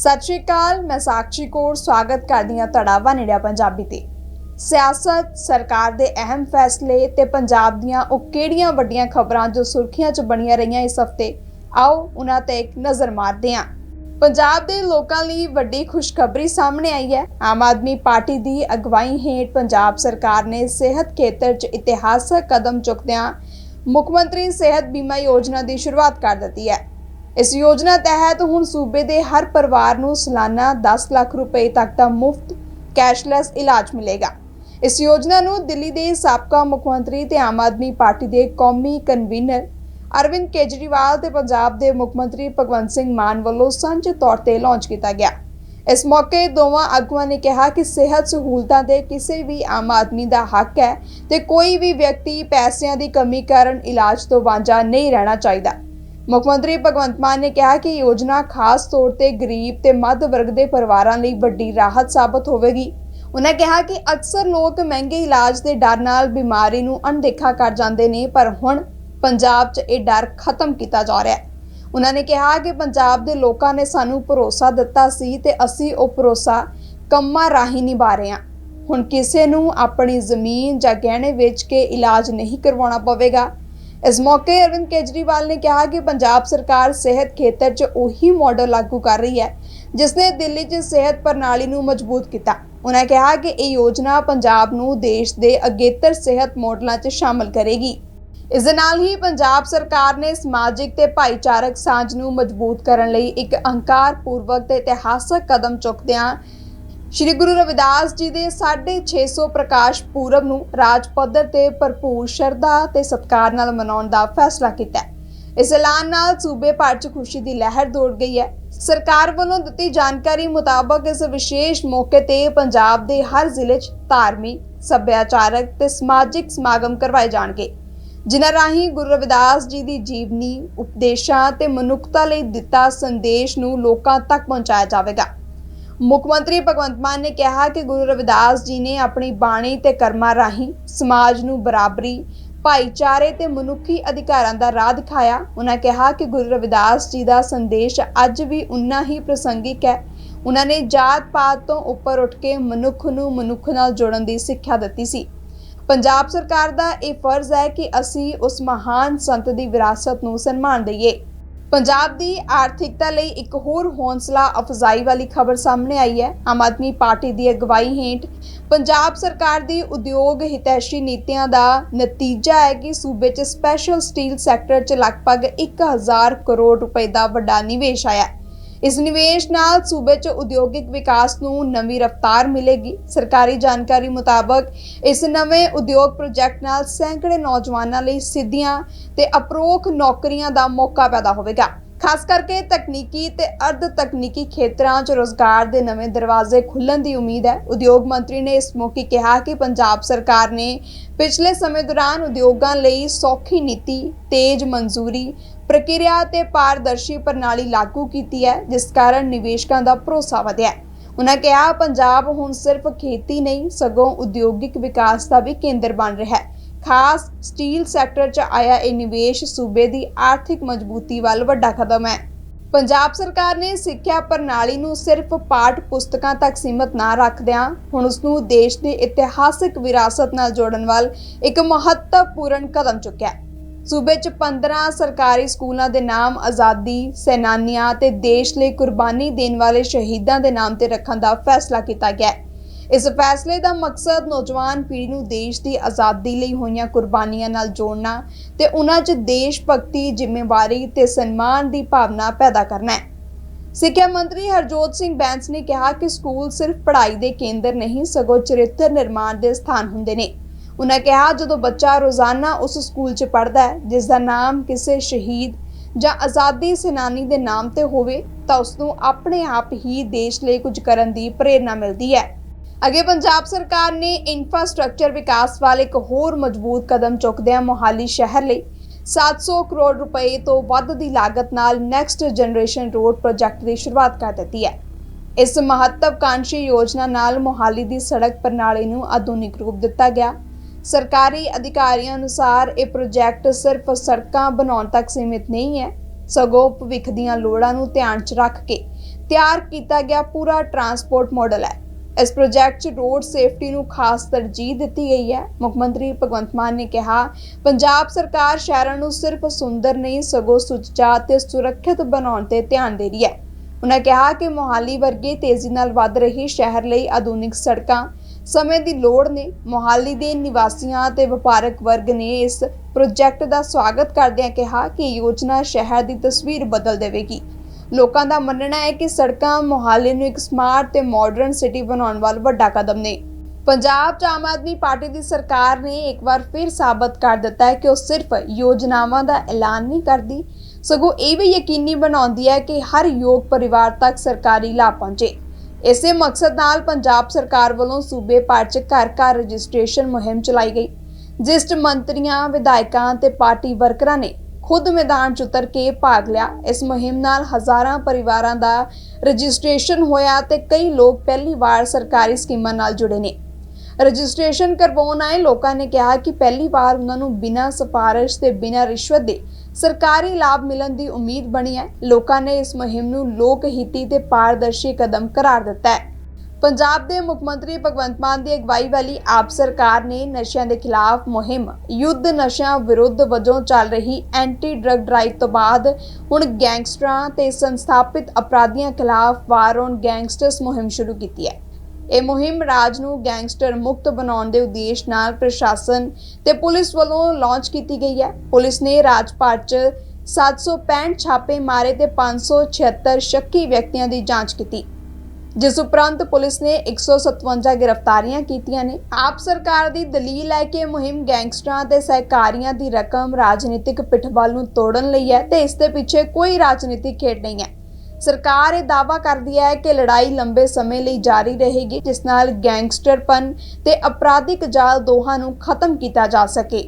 ਸਤਿ ਸ਼੍ਰੀ ਅਕਾਲ, ਮੈਂ ਸਾਕਸ਼ੀ ਕੌਰ, ਸਵਾਗਤ ਕਰਦੀ ਹਾਂ ਤੜਾਵਾ ਨੇੜਿਆ ਪੰਜਾਬੀ ਤੇ। ਸਿਆਸਤ ਸਰਕਾਰ ਦੇ ਅਹਿਮ ਫੈਸਲੇ ਤੇ ਪੰਜਾਬ ਦੀਆਂ ਉਹ ਕਿਹੜੀਆਂ ਵੱਡੀਆਂ ਖਬਰਾਂ ਜੋ ਸੁਰਖੀਆਂ 'ਚ ਬਣੀਆਂ ਰਹੀਆਂ ਇਸ ਹਫ਼ਤੇ? ਆਓ ਉਹਨਾਂ ਤੇ ਇੱਕ ਨਜ਼ਰ ਮਾਰਦੇ ਹਾਂ। ਪੰਜਾਬ ਦੇ ਲੋਕਾਂ ਲਈ ਵੱਡੀ ਖੁਸ਼ਖਬਰੀ ਸਾਹਮਣੇ ਆਈ ਹੈ। ਆਮ ਆਦਮੀ ਪਾਰਟੀ ਦੀ ਅਗਵਾਈ ਹੇਠ ਪੰਜਾਬ ਸਰਕਾਰ ਨੇ ਸਿਹਤ ਖੇਤਰ 'ਚ ਇਤਿਹਾਸਕ ਕਦਮ ਚੁੱਕਦਿਆਂ ਮੁੱਖ ਮੰਤਰੀ ਸਿਹਤ ਬੀਮਾ ਯੋਜਨਾ ਦੀ ਸ਼ੁਰੂਆਤ ਕਰ ਦਿੱਤੀ ਹੈ। ਇਸ ਯੋਜਨਾ ਤਹਿਤ ਹੁਣ ਸੂਬੇ ਦੇ ਹਰ ਪਰਿਵਾਰ ਨੂੰ ਸਾਲਾਨਾ 10 ਲੱਖ ਰੁਪਏ ਤੱਕ ਦਾ ਮੁਫਤ ਕੈਸ਼ਲੈਸ ਇਲਾਜ ਮਿਲੇਗਾ। ਇਸ ਯੋਜਨਾ ਨੂੰ ਦਿੱਲੀ ਦੇ ਸਾਬਕਾ ਮੁੱਖ ਮੰਤਰੀ ਤੇ ਆਮ ਆਦਮੀ ਪਾਰਟੀ ਦੇ ਕੌਮੀ ਕਨਵੀਨਰ ਅਰਵਿੰਦ ਕੇਜਰੀਵਾਲ ਤੇ ਪੰਜਾਬ ਦੇ ਮੁੱਖ ਮੰਤਰੀ ਭਗਵੰਤ ਸਿੰਘ ਮਾਨ ਵੱਲੋਂ ਸਾਂਝੇ ਤੌਰ ਤੇ ਲਾਂਚ ਕੀਤਾ ਗਿਆ। ਇਸ ਮੌਕੇ ਦੋਵਾਂ ਆਗੂਆਂ ਨੇ ਕਿਹਾ ਕਿ ਸਿਹਤ ਸਹੂਲਤਾਂ ਦੇ ਕਿਸੇ ਵੀ ਆਮ ਆਦਮੀ ਦਾ ਹੱਕ ਹੈ ਤੇ ਕੋਈ ਵੀ ਵਿਅਕਤੀ ਪੈਸਿਆਂ ਦੀ ਕਮੀ ਕਾਰਨ ਇਲਾਜ ਤੋਂ ਵਾਂਝਾ ਨਹੀਂ ਰਹਿਣਾ ਚਾਹੀਦਾ। ਮੁੱਖ ਮੰਤਰੀ ਭਗਵੰਤ ਮਾਨ ਨੇ ਕਿਹਾ ਕਿ ਯੋਜਨਾ ਖਾਸ ਤੌਰ ਤੇ ਗਰੀਬ ਤੇ ਮੱਧ ਵਰਗ ਦੇ ਪਰਿਵਾਰਾਂ ਲਈ ਵੱਡੀ ਰਾਹਤ ਸਾਬਤ ਹੋਵੇਗੀ। ਉਹਨਾਂ ਕਿਹਾ ਕਿ ਅਕਸਰ ਲੋਕ ਮਹਿੰਗੇ ਇਲਾਜ ਦੇ ਡਰ ਨਾਲ ਬਿਮਾਰੀ ਨੂੰ ਅਣਦੇਖਾ ਕਰ ਜਾਂਦੇ ਨੇ, ਪਰ ਹੁਣ ਪੰਜਾਬ 'ਚ ਇਹ ਡਰ ਖਤਮ ਕੀਤਾ ਜਾ ਰਿਹਾ ਹੈ। ਉਹਨਾਂ ਨੇ ਕਿਹਾ ਕਿ ਪੰਜਾਬ ਦੇ ਲੋਕਾਂ ਨੇ ਸਾਨੂੰ ਭਰੋਸਾ ਦਿੱਤਾ ਸੀ ਤੇ ਅਸੀਂ ਉਹ ਭਰੋਸਾ ਕੰਮਾਂ ਰਾਹੀਂ ਨਿਭਾ ਰਹੇ ਹਾਂ। ਹੁਣ ਕਿਸੇ ਨੂੰ ਆਪਣੀ ਜ਼ਮੀਨ ਜਾਂ ਗਹਿਣੇ ਵੇਚ ਕੇ ਇਲਾਜ ਨਹੀਂ ਕਰਵਾਉਣਾ ਪਵੇਗਾ। ਇਸ ਮੌਕੇ ਅਰਵਿੰਦ ਕੇਜਰੀਵਾਲ ਨੇ ਕਿਹਾ ਕਿ ਪੰਜਾਬ ਸਰਕਾਰ ਸਿਹਤ ਖੇਤਰ 'ਚ ਉਹੀ ਮਾਡਲ ਲਾਗੂ ਕਰ ਰਹੀ ਹੈ ਜਿਸ ਨੇ ਦਿੱਲੀ 'ਚ ਸਿਹਤ ਪ੍ਰਣਾਲੀ ਨੂੰ ਮਜ਼ਬੂਤ ਕੀਤਾ। ਉਹਨਾਂ ਕਿਹਾ ਕਿ ਇਹ ਯੋਜਨਾ ਪੰਜਾਬ ਨੂੰ ਦੇਸ਼ ਦੇ ਅਗੇਤਰ ਸਿਹਤ ਮਾਡਲਾਂ 'ਚ ਸ਼ਾਮਲ ਕਰੇਗੀ। ਇਸ ਦੇ ਨਾਲ ਹੀ ਪੰਜਾਬ ਸਰਕਾਰ ਨੇ ਸਮਾਜਿਕ ਤੇ ਭਾਈਚਾਰਕ ਸਾਂਝ ਨੂੰ ਮਜ਼ਬੂਤ ਕਰਨ ਲਈ ਇੱਕ ਅਹੰਕਾਰ ਪੂਰਵਕ ਤੇ ਇਤਿਹਾਸਕ ਕਦਮ ਚੁੱਕਦਿਆਂ ਸ਼੍ਰੀ ਗੁਰੂ ਰਵਿਦਾਸ ਜੀ ਦੇ 650 ਪ੍ਰਕਾਸ਼ ਪੂਰਬ ਨੂੰ ਰਾਜ ਪੱਧਰ ਤੇ ਭਰਪੂਰ ਸ਼ਰਧਾ ਤੇ ਸਤਿਕਾਰ ਨਾਲ ਮਨਾਉਣ ਦਾ ਫੈਸਲਾ ਕੀਤਾ ਇਸ ਐਲਾਨ ਨਾਲ ਸੂਬੇ ਭਰ 'ਚ ਖੁਸ਼ੀ ਦੀ ਲਹਿਰ ਦੌੜ ਗਈ ਹੈ। ਸਰਕਾਰ ਵੱਲੋਂ ਦਿੱਤੀ ਜਾਣਕਾਰੀ ਮੁਤਾਬਕ ਇਸ ਵਿਸ਼ੇਸ਼ ਮੌਕੇ ਤੇ ਪੰਜਾਬ ਦੇ ਹਰ ਜ਼ਿਲ੍ਹੇ 'ਚ ਧਾਰਮਿਕ, ਸੱਭਿਆਚਾਰਕ ਤੇ ਸਮਾਜਿਕ ਸਮਾਗਮ ਕਰਵਾਏ ਜਾਣਗੇ, ਜਿਨ੍ਹਾਂ ਰਾਹੀਂ ਗੁਰੂ ਰਵਿਦਾਸ ਜੀ ਦੀ ਜੀਵਨੀ, ਉਪਦੇਸ਼ਾਂ ਤੇ ਮਨੁੱਖਤਾ ਲਈ ਦਿੱਤਾ ਸੰਦੇਸ਼ ਨੂੰ ਲੋਕਾਂ ਤੱਕ ਪਹੁੰਚਾਇਆ ਜਾਵੇਗਾ। ਮੁੱਖ ਮੰਤਰੀ ਭਗਵੰਤ ਮਾਨ ਨੇ ਕਿਹਾ ਕਿ ਗੁਰੂ ਰਵਿਦਾਸ ਜੀ ਨੇ ਆਪਣੀ ਬਾਣੀ ਤੇ ਕਰਮਾਂ ਰਾਹੀਂ ਸਮਾਜ ਨੂੰ ਬਰਾਬਰੀ, ਭਾਈਚਾਰੇ ਤੇ ਮਨੁੱਖੀ ਅਧਿਕਾਰਾਂ ਦਾ ਰਾਹ ਦਿਖਾਇਆ। ਉਹਨਾਂ ਕਿਹਾ ਕਿ ਗੁਰੂ ਰਵਿਦਾਸ ਜੀ ਦਾ ਸੰਦੇਸ਼ ਅੱਜ ਵੀ ਉਨਾ ਹੀ ਪ੍ਰਸੰਗਿਕ ਹੈ। ਉਹਨਾਂ ਨੇ ਜਾਤ ਪਾਤ ਤੋਂ ਉੱਪਰ ਉੱਠ ਕੇ ਮਨੁੱਖ ਨੂੰ ਮਨੁੱਖ ਨਾਲ ਜੋੜਨ ਦੀ ਸਿੱਖਿਆ ਦਿੱਤੀ ਸੀ। ਪੰਜਾਬ ਸਰਕਾਰ ਦਾ ਇਹ ਫਰਜ਼ ਹੈ ਕਿ ਅਸੀਂ ਉਸ ਮਹਾਨ ਸੰਤ ਦੀ ਵਿਰਾਸਤ ਨੂੰ ਸਨਮਾਨ ਦਈਏ। ਪੰਜਾਬ ਦੀ ਆਰਥਿਕਤਾ ਲਈ ਇੱਕ ਹੋਰ ਹੌਂਸਲਾ ਅਫਜ਼ਾਈ ਵਾਲੀ ਖਬਰ ਸਾਹਮਣੇ ਆਈ ਹੈ। ਆਮ ਆਦਮੀ ਪਾਰਟੀ ਦੀ ਅਗਵਾਈ ਹੇਠ ਪੰਜਾਬ ਸਰਕਾਰ ਦੀ ਉਦਯੋਗ ਹਿਤੈਸ਼ੀ ਨੀਤੀਆਂ ਦਾ ਨਤੀਜਾ ਹੈ ਕਿ ਸੂਬੇ 'ਚ ਸਪੈਸ਼ਲ ਸਟੀਲ ਸੈਕਟਰ 'ਚ ਲਗਭਗ 1000 ਕਰੋੜ ਰੁਪਏ ਦਾ ਵੱਡਾ ਨਿਵੇਸ਼ ਆਇਆ ਹੈ। ਇਸ ਨਿਵੇਸ਼ ਨਾਲ ਸੂਬੇ 'ਚ ਉਦਯੋਗਿਕ ਵਿਕਾਸ ਨੂੰ ਨਵੀਂ ਰਫ਼ਤਾਰ ਮਿਲੇਗੀ। ਸਰਕਾਰੀ ਜਾਣਕਾਰੀ ਮੁਤਾਬਕ ਇਸ ਨਵੇਂ ਉਦਯੋਗ ਪ੍ਰੋਜੈਕਟ ਨਾਲ ਸੈਂਕੜੇ ਨੌਜਵਾਨਾਂ ਲਈ ਸਿੱਧੀਆਂ ਤੇ ਅਪਰੋਖ ਨੌਕਰੀਆਂ ਦਾ ਮੌਕਾ ਪੈਦਾ ਹੋਵੇਗਾ। ਖਾਸ ਕਰਕੇ ਤਕਨੀਕੀ ਤੇ ਅਰਧ ਤਕਨੀਕੀ ਖੇਤਰਾਂ 'ਚ ਰੋਜ਼ਗਾਰ ਦੇ ਨਵੇਂ ਦਰਵਾਜ਼ੇ ਖੁੱਲਣ ਦੀ ਉਮੀਦ ਹੈ। ਉਦਯੋਗ ਮੰਤਰੀ ਨੇ ਇਸ ਮੌਕੇ ਕਿਹਾ ਕਿ ਪੰਜਾਬ ਸਰਕਾਰ ਨੇ ਪਿਛਲੇ ਸਮੇਂ ਦੌਰਾਨ ਉਦਯੋਗਾਂ ਲਈ ਸੌਖੀ ਨੀਤੀ, ਤੇਜ਼ ਮਨਜ਼ੂਰੀ ਪ੍ਰਕਿਰਿਆ ਤੇ ਪਾਰਦਰਸ਼ੀ ਪ੍ਰਣਾਲੀ ਲਾਗੂ ਕੀਤੀ ਹੈ, ਜਿਸ ਕਾਰਨ ਨਿਵੇਸ਼ਕਾਂ ਦਾ ਭਰੋਸਾ ਵਧਿਆ ਹੈ। ਉਹਨਾਂ ਕਿਹਾ, ਪੰਜਾਬ ਹੁਣ ਸਿਰਫ ਖੇਤੀ ਨਹੀਂ, ਸਗੋਂ ਉਦਯੋਗਿਕ ਵਿਕਾਸ ਦਾ ਵੀ ਕੇਂਦਰ ਬਣ ਰਿਹਾ ਹੈ। ਖਾਸ ਸਟੀਲ ਸੈਕਟਰ 'ਚ ਆਇਆ ਇਹ ਨਿਵੇਸ਼ ਸੂਬੇ ਦੀ ਆਰਥਿਕ ਮਜ਼ਬੂਤੀ ਵੱਲ ਵੱਡਾ ਕਦਮ ਹੈ। ਪੰਜਾਬ ਸਰਕਾਰ ਨੇ ਸਿੱਖਿਆ ਪ੍ਰਣਾਲੀ ਨੂੰ ਸਿਰਫ ਪਾਠ ਪੁਸਤਕਾਂ ਤੱਕ ਸੀਮਤ ਨਾ ਰੱਖਦਿਆਂ ਹੁਣ ਉਸ ਨੂੰ ਦੇਸ਼ ਦੇ ਇਤਿਹਾਸਕ ਵਿਰਾਸਤ ਨਾਲ ਜੋੜਨ ਵੱਲ ਇੱਕ ਮਹੱਤਵਪੂਰਨ ਕਦਮ ਚੁੱਕਿਆ ਹੈ। ਸੂਬੇ 'ਚ 15 ਸਰਕਾਰੀ ਸਕੂਲਾਂ ਦੇ ਨਾਮ ਆਜ਼ਾਦੀ, ਸੈਨਾਨੀਆਂ ਤੇ ਦੇਸ਼ ਲਈ ਕੁਰਬਾਨੀ ਦੇਣ ਵਾਲੇ ਸ਼ਹੀਦਾਂ ਦੇ ਨਾਮ ਤੇ ਰੱਖਣ ਦਾ ਫੈਸਲਾ ਕੀਤਾ ਗਿਆ ਹੈ। ਇਸ ਫੈਸਲੇ ਦਾ ਮਕਸਦ ਨੌਜਵਾਨ ਪੀੜ੍ਹੀ ਨੂੰ ਦੇਸ਼ ਦੀ ਆਜ਼ਾਦੀ ਲਈ ਹੋਈਆਂ ਕੁਰਬਾਨੀਆਂ ਨਾਲ ਜੋੜਨਾ ਤੇ ਉਹਨਾਂ 'ਚ ਦੇਸ਼ ਭਗਤੀ, ਜ਼ਿੰਮੇਵਾਰੀ ਤੇ ਸਨਮਾਨ ਦੀ ਭਾਵਨਾ ਪੈਦਾ ਕਰਨਾ ਹੈ। ਸਿੱਖਿਆ ਮੰਤਰੀ ਹਰਜੋਤ ਸਿੰਘ ਬੈਂਸ ਨੇ ਕਿਹਾ ਕਿ ਸਕੂਲ ਸਿਰਫ ਪੜ੍ਹਾਈ ਦੇ ਕੇਂਦਰ ਨਹੀਂ, ਸਗੋਂ ਚਰਿੱਤਰ ਨਿਰਮਾਣ ਦੇ ਸਥਾਨ ਹੁੰਦੇ ਨੇ। ਉਹਨਾਂ ਕਿਹਾ, ਜਦੋਂ ਬੱਚਾ ਰੋਜ਼ਾਨਾ ਉਸ ਸਕੂਲ 'ਚ ਪੜ੍ਹਦਾ ਹੈ, ਜਿਸ ਦਾ ਨਾਮ ਕਿਸੇ ਸ਼ਹੀਦ ਜਾਂ ਆਜ਼ਾਦੀ ਸੈਨਾਨੀ ਦੇ ਨਾਮ ਤੇ ਹੋਵੇ, ਤਾਂ ਉਸ ਨੂੰ ਆਪਣੇ ਆਪ ਹੀ ਦੇਸ਼ ਲਈ ਕੁਝ ਕਰਨ ਦੀ ਪ੍ਰੇਰਣਾ ਮਿਲਦੀ ਹੈ। ਅੱਗੇ ਪੰਜਾਬ ਸਰਕਾਰ ਨੇ ਇਨਫਰਾਸਟ੍ਰਕਚਰ ਵਿਕਾਸ ਵਾਲੇ ਇੱਕ ਹੋਰ ਮਜ਼ਬੂਤ ਕਦਮ ਚੁੱਕਦਿਆਂ ਮੋਹਾਲੀ ਸ਼ਹਿਰ ਲਈ 700 ਕਰੋੜ ਰੁਪਏ ਤੋਂ ਵੱਧ ਦੀ ਲਾਗਤ ਨਾਲ ਨੈਕਸਟ ਜਨਰੇਸ਼ਨ ਰੋਡ ਪ੍ਰੋਜੈਕਟ ਦੀ ਸ਼ੁਰੂਆਤ ਕਰ ਦਿੱਤੀ ਹੈ। ਇਸ ਮਹੱਤਵਕਾਂਸ਼ੀ ਯੋਜਨਾ ਨਾਲ ਮੋਹਾਲੀ ਦੀ ਸੜਕ ਪ੍ਰਣਾਲੀ ਨੂੰ ਆਧੁਨਿਕ ਰੂਪ ਦਿੱਤਾ ਗਿਆ। ਸਰਕਾਰੀ ਅਧਿਕਾਰੀਆਂ ਅਨੁਸਾਰ ਇਹ ਪ੍ਰੋਜੈਕਟ ਸਿਰਫ ਸੜਕਾਂ ਬਣਾਉਣ ਤੱਕ ਸੀਮਿਤ ਨਹੀਂ ਹੈ, ਸਗੋਂ ਭਵਿੱਖ ਦੀਆਂ ਲੋੜਾਂ ਨੂੰ ਧਿਆਨ 'ਚ ਰੱਖ ਕੇ ਤਿਆਰ ਕੀਤਾ ਗਿਆ ਪੂਰਾ ਟਰਾਂਸਪੋਰਟ ਮਾਡਲ ਹੈ। ਇਸ ਪ੍ਰੋਜੈਕਟ 'ਚ ਰੋਡ ਸੇਫਟੀ ਨੂੰ ਖਾਸ ਤਰਜੀਹ ਦਿੱਤੀ ਗਈ ਹੈ। ਮੁੱਖ ਮੰਤਰੀ ਭਗਵੰਤ ਮਾਨ ਨੇ ਕਿਹਾ, ਪੰਜਾਬ ਸਰਕਾਰ ਸ਼ਹਿਰਾਂ ਨੂੰ ਸਿਰਫ ਸੁੰਦਰ ਨਹੀਂ, ਸਗੋਂ ਸੁਚੱਜਾ ਤੇ ਸੁਰੱਖਿਅਤ ਬਣਾਉਣ ਤੇ ਧਿਆਨ ਦੇ ਰਹੀ ਹੈ। ਉਨ੍ਹਾਂ ਕਿਹਾ ਕਿ ਮੋਹਾਲੀ ਵਰਗੇ ਤੇਜ਼ੀ ਨਾਲ ਵੱਧ ਰਹੀ ਸ਼ਹਿਰ ਲਈ ਆਧੁਨਿਕ ਸੜਕਾਂ ਸਮੇਂ ਦੀ ਲੋੜ ਨੇ। ਮੋਹਾਲੀ ਦੇ ਨਿਵਾਸੀਆਂ ਤੇ ਵਪਾਰਕ ਵਰਗ ਨੇ ਇਸ ਪ੍ਰੋਜੈਕਟ ਦਾ ਸਵਾਗਤ ਕਰਦਿਆਂ ਕਿਹਾ ਕਿ ਯੋਜਨਾ ਸ਼ਹਿਰ ਦੀ ਤਸਵੀਰ ਬਦਲ ਦੇਵੇਗੀ। ਲੋਕਾਂ ਦਾ ਮੰਨਣਾ ਹੈ ਕਿ ਸੜਕਾਂ ਮੋਹਾਲੀ ਨੂੰ ਇੱਕ ਸਮਾਰਟ ਤੇ ਮਾਡਰਨ ਸਿਟੀ ਬਣਾਉਣ ਵੱਲ ਵੱਡਾ ਕਦਮ ਨੇ। ਪੰਜਾਬ 'ਚ ਆਮ ਆਦਮੀ ਪਾਰਟੀ ਦੀ ਸਰਕਾਰ ਨੇ ਇੱਕ ਵਾਰ ਫਿਰ ਸਾਬਤ ਕਰ ਦਿੱਤਾ ਹੈ ਕਿ ਉਹ ਸਿਰਫ ਯੋਜਨਾਵਾਂ ਦਾ ਐਲਾਨ ਨਹੀਂ ਕਰਦੀ। ਸਗੋਂ ਇਹ ਵੀ ਯਕੀਨੀ ਬਣਾਉਂਦੀ ਹੈ ਕਿ ਹਰ ਯੋਗ ਪਰਿਵਾਰ ਤੱਕ ਸਰਕਾਰੀ ਲਾਭ ਪਹੁੰਚੇ। ਇਸੇ ਮਕਸਦ ਨਾਲ ਪੰਜਾਬ ਸਰਕਾਰ ਵੱਲੋਂ ਸੂਬੇ ਭਰ 'ਚ ਘਰ ਘਰ ਰਜਿਸਟ੍ਰੇਸ਼ਨ ਮੁਹਿੰਮ ਚਲਾਈ ਗਈ, ਜਿਸ 'ਚ ਮੰਤਰੀਆਂ, ਵਿਧਾਇਕਾਂ ਤੇ ਪਾਰਟੀ ਵਰਕਰਾਂ ਨੇ ਖੁਦ ਮੈਦਾਨ 'ਚ ਉਤਰ ਕੇ ਭਾਗ ਲਿਆ। ਇਸ ਮੁਹਿੰਮ ਨਾਲ ਹਜ਼ਾਰਾਂ ਪਰਿਵਾਰਾਂ ਦਾ ਰਜਿਸਟ੍ਰੇਸ਼ਨ ਹੋਇਆ ਤੇ ਕਈ ਲੋਕ ਪਹਿਲੀ ਵਾਰ ਸਰਕਾਰੀ ਸਕੀਮਾਂ ਨਾਲ ਜੁੜੇ ਨੇ। ਰਜਿਸਟ੍ਰੇਸ਼ਨ ਕਰਵਾਉਣ ਆਏ ਲੋਕਾਂ ਨੇ ਕਿਹਾ ਕਿ ਪਹਿਲੀ ਵਾਰ ਉਹਨਾਂ ਨੂੰ ਬਿਨਾਂ ਸਿਫਾਰਿਸ਼ ਤੇ ਬਿਨਾਂ ਰਿਸ਼ਵਤ ਦੇ ਸਰਕਾਰੀ ਲਾਭ ਮਿਲਣ ਦੀ ਉਮੀਦ ਬਣੀ ਹੈ। ਲੋਕਾਂ ਨੇ ਇਸ ਮੁਹਿੰਮ ਨੂੰ ਲੋਕ ਹਿੱਤੀ ਤੇ ਪਾਰਦਰਸ਼ੀ ਕਦਮ ਕਰਾਰ ਦਿੱਤਾ ਹੈ। ਪੰਜਾਬ ਦੇ ਮੁੱਖ ਮੰਤਰੀ ਭਗਵੰਤ ਮਾਨ ਦੀ ਅਗਵਾਈ ਵਾਲੀ ਆਪ ਸਰਕਾਰ ਨੇ ਨਸ਼ਿਆਂ ਦੇ ਖਿਲਾਫ ਮੁਹਿੰਮ, ਯੁੱਧ ਨਸ਼ਿਆਂ ਵਿਰੁੱਧ ਵਜੋਂ ਚੱਲ ਰਹੀ ਐਂਟੀ ਡਰੱਗ ਡਰਾਈਵ ਤੋਂ ਬਾਅਦ ਹੁਣ ਗੈਂਗਸਟਰਾਂ ਤੇ ਸੰਸਥਾਪਿਤ ਅਪਰਾਧੀਆਂ ਖਿਲਾਫ ਵਾਰ ਔਨ ਗੈਂਗਸਟਰਸ ਮੁਹਿੰਮ ਸ਼ੁਰੂ ਕੀਤੀ ਹੈ। ਇਹ ਮੁਹਿੰਮ ਰਾਜ ਨੂੰ ਗੈਂਗਸਟਰ ਮੁਕਤ ਬਣਾਉਣ ਦੇ ਉਦੇਸ਼ ਨਾਲ ਪ੍ਰਸ਼ਾਸਨ ਤੇ ਪੁਲਿਸ ਵੱਲੋਂ ਲਾਂਚ ਕੀਤੀ ਗਈ ਹੈ। ਪੁਲਿਸ ਨੇ ਰਾਜ ਭਰ 'ਚ 765 ਛਾਪੇ ਮਾਰੇ ਤੇ 576 ਸ਼ੱਕੀ ਵਿਅਕਤੀਆਂ ਦੀ ਜਾਂਚ ਕੀਤੀ। ਜਿਸ ਉਪਰੰਤ ਪੁਲਿਸ ਨੇ 157 ਗ੍ਰਿਫਤਾਰੀਆਂ ਕੀਤੀਆਂ ਨੇ। ਆਪ ਸਰਕਾਰ ਦੀ ਦਲੀਲ ਹੈ ਕਿ ਇਹ ਮੁਹਿੰਮ ਗੈਂਗਸਟਰਾਂ ਤੇ ਸਹਿਕਾਰੀਆਂ ਦੀ ਰਕਮ ਰਾਜਨੀਤਿਕ ਪਿੱਠਬਲ ਨੂੰ ਤੋੜਨ ਲਈ ਹੈ ਤੇ ਇਸ ਦੇ ਪਿੱਛੇ ਕੋਈ ਰਾਜਨੀਤਿਕ ਖੇਡ ਨਹੀਂ ਹੈ। ਸਰਕਾਰ ਇਹ ਦਾਅਵਾ ਕਰਦੀ ਹੈ ਕਿ ਲੜਾਈ ਲੰਬੇ ਸਮੇਂ ਲਈ ਜਾਰੀ ਰਹੇਗੀ, ਜਿਸ ਨਾਲ ਗੈਂਗਸਟਰਪਨ ਤੇ ਅਪਰਾਧਿਕ ਜਾਲ ਦੋਹਾਂ ਨੂੰ ਖਤਮ ਕੀਤਾ ਜਾ ਸਕੇ।